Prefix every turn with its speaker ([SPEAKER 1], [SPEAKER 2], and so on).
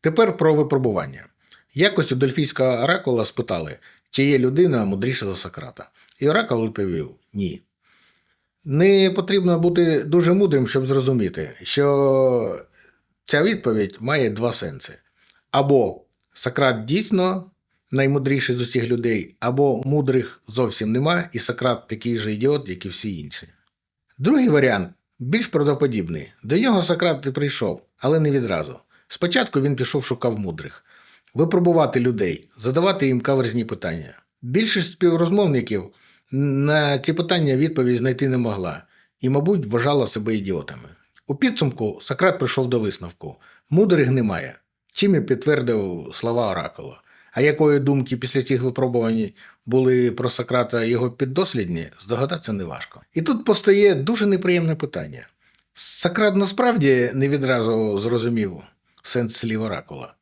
[SPEAKER 1] Тепер про випробування. Якось у Дельфійського оракула спитали, чи є людина мудріша за Сократа. І оракул відповів ні. Не потрібно бути дуже мудрим, щоб зрозуміти, що ця відповідь має два сенси. Або Сократ дійсно наймудріший з усіх людей, або мудрих зовсім нема, і Сократ такий же ідіот, як і всі інші. Другий варіант більш правдоподібний. До нього Сократ прийшов, але не відразу. Спочатку він пішов шукав мудрих, випробувати людей, задавати їм каверзні питання. Більшість співрозмовників на ці питання відповідь знайти не могла і, мабуть, вважала себе ідіотами. У підсумку Сократ прийшов до висновку: мудрих немає, чим і підтвердив слова Оракула. А якої думки після цих випробувань були про Сократа його піддослідні, здогадатися неважко. І тут постає дуже неприємне питання. Сократ насправді не відразу зрозумів сенс слів Оракула.